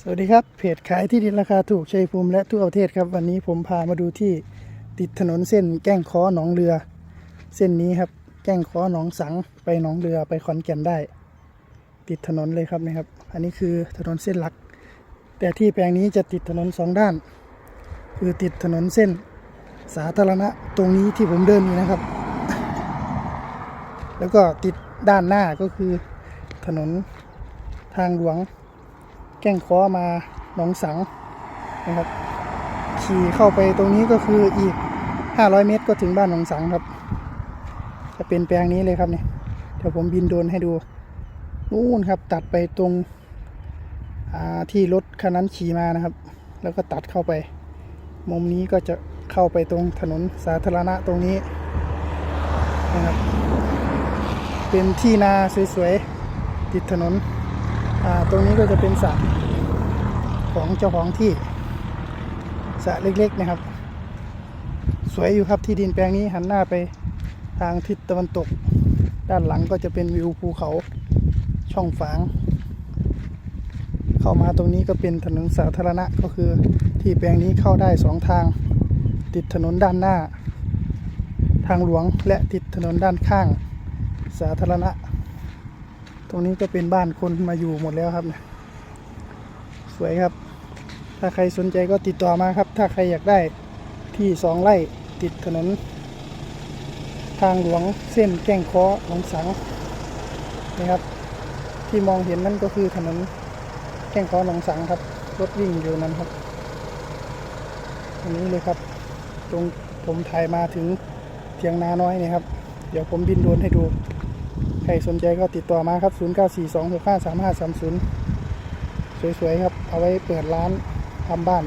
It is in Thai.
สวัสดีครับเพจขายที่ดินราคาถูกชัยภูมิและทั่วประเทศครับ วันนี้ผมพามาดูที่ติดถนนเส้นแก้งค้อหนองเรือ เส้นนี้ครับ แก้งค้อหนองสังไปหนองเรือไปขอนแก่นได้ ติดถนนเลยครับนี่ครับ อันนี้คือถนนเส้นหลัก แต่ที่แปลงนี้จะติดถนนสองด้าน คือติดถนนเส้นสาธารณะตรงนี้ที่ผมเดินอยู่นะครับ แล้วก็ติดด้านหน้าก็คือถนนทางหลวง แก้งค้อมาหนองสังนะครับ ขี่เข้าไปตรงนี้ก็คืออีก 500 เมตรก็ถึงบ้านหนองสังครับ จะเป็นแปลงนี้เลยครับเนี่ยเดี๋ยวผมบินโดนให้ดูนู่นครับ ตัดไปตรงที่รถคันนั้นขี่มานะครับ แล้วก็ตัดเข้าไป มุมนี้ก็จะเข้าไปตรงถนนสาธารณะตรงนี้นะครับ เป็นที่นาสวยๆติดถนน ตรงนี้ก็จะเป็นสระของเจ้าของที่สระเล็กๆนะครับ สวยอยู่ครับที่ดินแปลงนี้หันหน้าไปทางทิศตะวันตก ด้านหลังก็จะเป็นวิวภูเขาช่องฝาง เข้ามาตรงนี้ก็เป็นถนนสาธารณะก็คือที่แปลงนี้เข้าได้สองทาง ติดถนนด้านหน้า ทางหลวงและติดถนนด้านข้าง สาธารณะ ตรงนี้ก็เป็นบ้านคนมาอยู่หมดแล้วครับนะสวยครับ ถ้าใครสนใจก็ติดต่อมาครับ ถ้าใครอยากได้ที่สองไร่ติดถนนทางหลวงเส้นแก้งคอหนองสังนะครับ ที่มองเห็นนั่นก็คือถนนแก้งคอหนองสังครับ รถวิ่งอยู่นั้นครับอันนี้เลยครับ ตรงผมถ่ายมาถึงเทียงนาน้อยนี่ครับ เดี๋ยวผมบินโดรนให้ดู ใครสนใจก็ติดต่อมาครับ 0942653530 สวยๆครับ เอาไว้เปิดร้านทำบ้าน